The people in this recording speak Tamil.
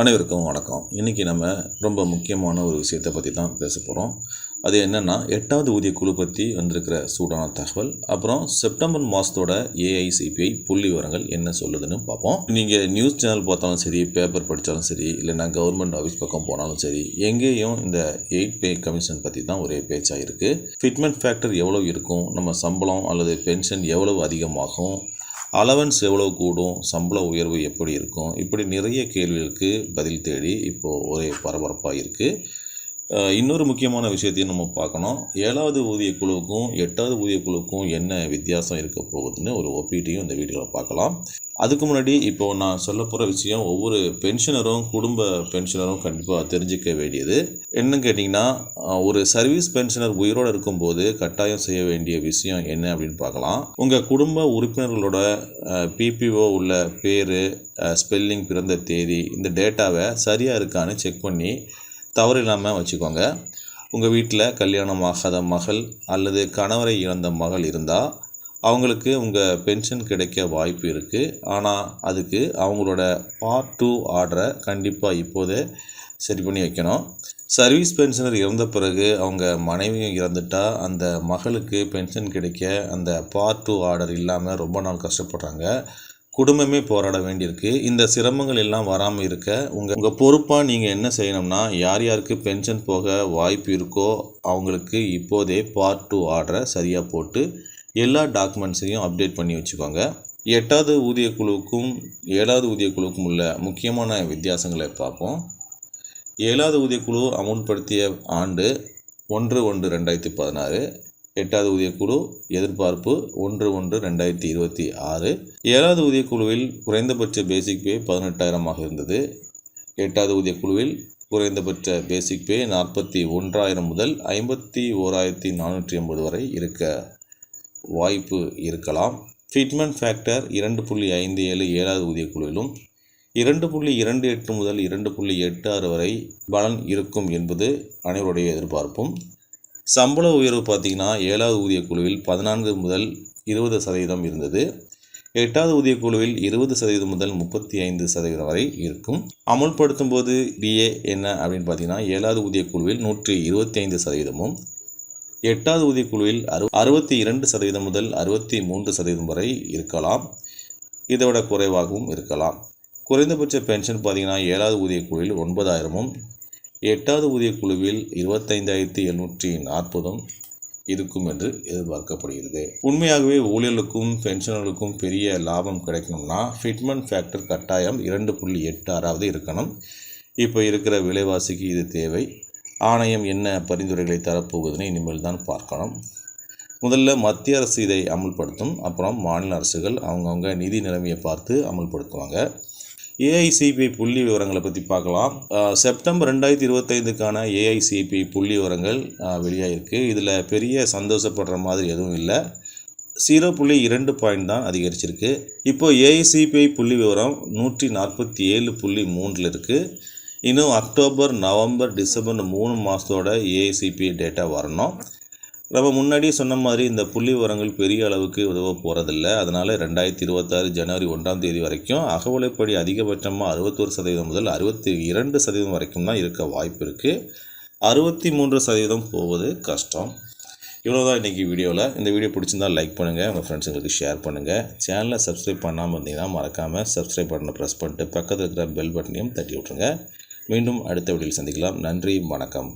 அனைவருக்கும் வணக்கம். இன்றைக்கி நம்ம ரொம்ப முக்கியமான ஒரு விஷயத்தை பற்றி தான் பேச போகிறோம் அது என்னென்னா எட்டாவது ஊதிய குழு பற்றி வந்திருக்கிற சூடான தகவல். அப்புறம் செப்டம்பர் மாதத்தோட ஏஐசிபிஐ புள்ளி விவரங்கள் என்ன சொல்லுதுன்னு பார்ப்போம். நீங்கள் நியூஸ் சேனல் பார்த்தாலும் சரி பேப்பர் படித்தாலும் சரி இல்லைன்னா கவர்மெண்ட் ஆஃபீஸ் பக்கம் போனாலும் சரி எங்கேயும் இந்த எயிட் பே கமிஷன் பற்றி தான் ஒரே பேச்சாக இருக்குது ஃபிட்மெண்ட் ஃபேக்டர் எவ்வளோ இருக்கும்? நம்ம சம்பளம் அல்லது பென்ஷன் எவ்வளவு அதிகமாகும்? அலவன்ஸ் எவ்வளோ கூடும்? சம்பள உயர்வு எப்படி இருக்கும்? இப்படி நிறைய கேள்விகளுக்கு பதில் தேடி இப்போது ஒரே பரபரப்பாக இருக்குது இன்னொரு முக்கியமான விஷயத்தையும் நம்ம பார்க்கணும். ஏழாவது ஊதிய குழுவுக்கும் எட்டாவது ஊதிய குழுவுக்கும் என்ன வித்தியாசம் இருக்க போகுதுன்னு ஒரு ஒப்பீட்டையும் இந்த வீடியோவில் பார்க்கலாம். அதுக்கு முன்னாடி இப்போது நான் சொல்ல போகிற விஷயம் ஒவ்வொரு பென்ஷனரும் குடும்ப பென்ஷனரும் கண்டிப்பாக தெரிஞ்சிக்க வேண்டியது. என்னன்னு கேட்டிங்கன்னா ஒரு சர்வீஸ் பென்ஷனர் உயிரோடு இருக்கும்போது கட்டாயம் செய்ய வேண்டிய விஷயம் என்ன அப்படின்னு பார்க்கலாம். உங்கள் குடும்ப உறுப்பினர்களோட பிபிஓ உள்ள பேர் ஸ்பெல்லிங் பிறந்த தேதி இந்த டேட்டாவை சரியாக இருக்கான்னு செக் பண்ணி தவறு இல்லாமல் வச்சுக்கோங்க. உங்கள் வீட்டில் கல்யாணம் ஆகாத மகள் அல்லது கணவரை இழந்த மகள் இருந்தால் அவங்களுக்கு உங்கள் பென்ஷன் கிடைக்க வாய்ப்பு இருக்குது ஆனால் அதுக்கு அவங்களோட பார்ட் டூ ஆர்டரை கண்டிப்பாக இப்போதே சரி பண்ணி வைக்கணும். சர்வீஸ் பென்ஷனர் இறந்த பிறகு அவங்க மனைவியும் இறந்துட்டா அந்த மகளுக்கு பென்ஷன் கிடைக்க அந்த பார்ட் டூ ஆர்டர் இல்லாமல் ரொம்ப நாள் கஷ்டப்படுறாங்க. குடும்பமே போராட வேண்டியிருக்கு. இந்த சிரமங்கள் எல்லாம் வராமல் இருக்க உங்கள் உங்கள் பொறுப்பாக நீங்கள் என்ன செய்யணும்னா யார் யாருக்கு பென்ஷன் போக வாய்ப்பு இருக்கோ அவங்களுக்கு இப்போதே பார்ட் டூ ஆர்டரை சரியாக போட்டு எல்லா டாக்குமெண்ட்ஸையும் அப்டேட் பண்ணி வச்சுக்கோங்க. எட்டாவது ஊதிய குழுவுக்கும் ஏழாவது ஊதிய குழுவுக்கும் உள்ள முக்கியமான வித்தியாசங்களை பார்ப்போம். ஏழாவது ஊதிய குழு அமுல்படுத்திய ஆண்டு ஒன்று ஒன்று ரெண்டாயிரத்தி பதினாறு. எட்டாவது ஊதியக்குழு எதிர்பார்ப்பு ஒன்று ஒன்று ரெண்டாயிரத்தி இருபத்தி ஆறு. ஏழாவது ஊதியக்குழுவில் குறைந்தபட்ச பேசிக் பே பதினெட்டாயிரமாக இருந்தது. எட்டாவது ஊதியக்குழுவில் குறைந்தபட்ச பேசிக் பே நாற்பத்தி ஒன்றாயிரம் முதல் ஐம்பத்தி ஓராயிரத்தி நானூற்றி ஐம்பது வரை இருக்க வாய்ப்பு இருக்கலாம். ஃபிட்மெண்ட் ஃபேக்டர் இரண்டு புள்ளி ஐந்து ஏழு ஏழாவது ஊதியக்குழுவிலும் இரண்டு புள்ளி இரண்டு எட்டு முதல் இரண்டு புள்ளி எட்டு ஆறு வரை பலன் இருக்கும் என்பது அனைவருடைய எதிர்பார்ப்பும். சம்பள உயர்வு பார்த்திங்கன்னா ஏழாவது ஊதியக்குழுவில் பதினான்கு முதல் இருபது சதவீதம் இருந்தது. எட்டாவது ஊதியக்குழுவில் இருபது சதவீதம் முதல் முப்பத்தி ஐந்து சதவீதம் வரை இருக்கும். அமுல்படுத்தும் போது டிஏ என்ன அப்படின்னு பார்த்தீங்கன்னா ஏழாவது ஊதியக்குழுவில் நூற்றி இருபத்தி ஐந்து சதவீதமும் எட்டாவது ஊதியக்குழுவில் அறு அறுபத்தி இரண்டு சதவீதம் முதல் அறுபத்தி மூன்று சதவீதம் வரை இருக்கலாம். இதை விட குறைவாகவும் இருக்கலாம். குறைந்தபட்ச பென்ஷன் பார்த்திங்கன்னா ஏழாவது ஊதியக்குழுவில் ஒன்பதாயிரமும் எட்டாவது ஊதிய குழுவில் இருபத்தைந்தாயிரத்தி எழுநூற்றி நாற்பதும் இருக்கும் என்று எதிர்பார்க்கப்படுகிறது. உண்மையாகவே ஊழியர்களுக்கும் பென்ஷனர்களுக்கும் பெரிய லாபம் கிடைக்கணும்னா ஃபிட்மெண்ட் ஃபேக்டர் கட்டாயம் இரண்டு புள்ளி எட்டு ஆறாவது இருக்கணும். இப்போ இருக்கிற விலைவாசிக்கு இது தேவை. ஆணையம் என்ன பரிந்துரைகளை தரப்போகுதுன்னு இனிமேல் தான் பார்க்கணும். முதல்ல மத்திய அரசு இதை அமல்படுத்தும். அப்புறம் மாநில அரசுகள் அவங்கவுங்க நிதி நிலைமையை பார்த்து அமல்படுத்துவாங்க. ஏஐசிபிஐ புள்ளி விவரங்களை பற்றி பார்க்கலாம். செப்டம்பர் ரெண்டாயிரத்தி இருபத்தைந்துக்கான ஏஐசிபிஐ புள்ளி விவரங்கள் வெளியாகிருக்கு இதில் பெரிய சந்தோஷப்படுற மாதிரி எதுவும் இல்லை. ஜீரோ புள்ளி இரண்டு பாயிண்ட் தான் அதிகரிச்சிருக்கு. இப்போது ஏஐசிபிஐ புள்ளி விவரம் நூற்றி நாற்பத்தி ஏழு புள்ளி மூன்றில் இருக்குது இன்னும் அக்டோபர் நவம்பர் டிசம்பர் மூணு மாதத்தோட ஏஐசிபிஐ டேட்டா வரணும். நம்ம முன்னாடியே சொன்ன மாதிரி இந்த புள்ளி விவரங்கள் பெரிய அளவுக்கு உதவ போகிறதில்ல அதனால் ரெண்டாயிரத்தி இருபத்தாறு ஜனவரி ஒன்றாம் தேதி வரைக்கும் அகவலைப்படி அதிகபட்சமாக அறுபத்தோரு சதவீதம் முதல் அறுபத்தி இரண்டு சதவீதம் வரைக்கும் தான் இருக்க வாய்ப்பு இருக்குது அறுபத்தி மூன்று சதவீதம் போவது கஷ்டம். இவ்வளோ தான் இன்றைக்கி வீடியோவில் இந்த வீடியோ பிடிச்சிருந்தால் லைக் பண்ணுங்கள் உங்கள் ஃப்ரெண்ட்ஸுங்களுக்கு ஷேர் பண்ணுங்கள் சேனலை சப்ஸ்கிரைப் பண்ணாமல் இருந்தீங்கன்னா மறக்காமல் சப்ஸ்கிரைப் பட்டனை ப்ரெஸ் பண்ணிட்டு பக்கத்தில் இருக்கிற பெல் பட்டனையும் தட்டி விட்ருங்க மீண்டும் அடுத்த வீடியோவில் சந்திக்கலாம். நன்றி வணக்கம்.